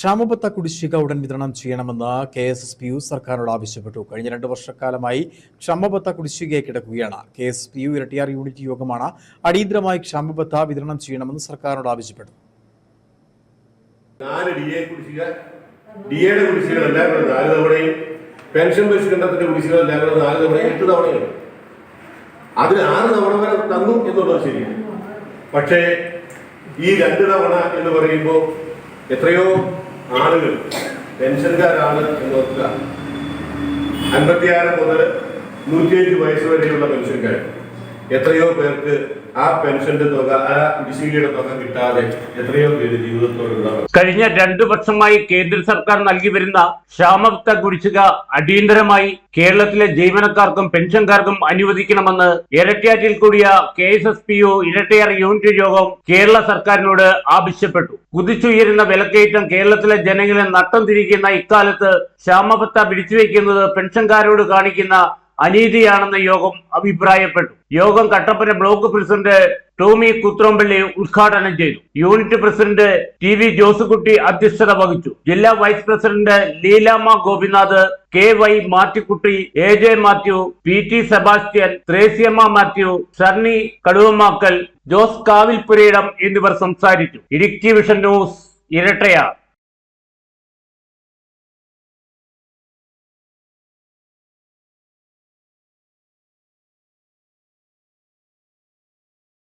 ക്ഷാമബത്ത കുടിശ്ശിക ഉടൻ വിതരണം ചെയ്യണമെന്ന് K S S P U സർക്കാരിനോട് ആവശ്യപ്പെട്ടു. കഴിഞ്ഞ രണ്ട് വർഷക്കാലമായി ക്ഷാമബത്ത കുടിശ്ശികയെ കിടക്കുകയാണ്. K S P U Erattayar unit യോഗമാണ് അടിയന്തരമായി ക്ഷാമബത്ത വിതരണം ചെയ്യണമെന്ന് സർക്കാരിനോട് ആവശ്യപ്പെട്ടു. പെൻഷൻ പരിഷ്കരണത്തിന്റെ കുടിശ്ശിക നാല് തവണയും എട്ട് തവണയാണ് അതിന് ആറ് തവണ വരെ തന്നു എന്നുള്ളത് ശരിയാണ്. പക്ഷേ ഈ രണ്ട് തവണ എന്ന് പറയുമ്പോൾ എത്രയോ ആളുകൾ പെൻഷൻകാരാണ് എന്ന് ഓർക്കുക. അൻപത്തിയാറ് മുതൽ നൂറ്റിയഞ്ച് വയസ്സ് വരെയുള്ള പെൻഷൻകാർ. എത്രയോ പേർക്ക് ആ പെൻഷന്റെ തുക ആ കുടിശ്ശികയുടെ തുക കിട്ടാതെ എത്രയോ പേര് ജീവിതത്തോടുള്ള കഴിഞ്ഞ രണ്ടു വർഷമായി കേന്ദ്ര സർക്കാർ നൽകി വരുന്ന ക്ഷാമബത്ത കുടിശ്ശിക അടിയന്തരമായി കേരളത്തിലെ ജീവനക്കാർക്കും പെൻഷൻകാർക്കും അനുവദിക്കണമെന്ന് ഇരട്ടിയാറ്റിൽ കൂടിയ K S S P O Erattayar unit യോഗം കേരള സർക്കാരിനോട് ആവശ്യപ്പെട്ടു. കുതിച്ചുയരുന്ന വിലക്കയറ്റം കേരളത്തിലെ ജനങ്ങളെ നട്ടം തിരിക്കുന്ന ഇക്കാലത്ത് ക്ഷാമബത്ത പിടിച്ചുവെക്കുന്നത് പെൻഷൻകാരോട് കാണിക്കുന്ന അനീതിയാണെന്ന് യോഗം അഭിപ്രായപ്പെട്ടു. യോഗം Kattappana block president Tomy Kuthrampalli ഉദ്ഘാടനം ചെയ്തു. Unit president T V Josekutty അധ്യക്ഷത വഹിച്ചു. ജില്ലാ vice president Leelama Gopinath K Y Mattikutty A J Mathew P T Sebastian Thresiamma Mathew Sharni Kaduvamakkal Jose Kavilpurayidam എന്നിവർ സംസാരിച്ചു. Idukki vision news Erattayar.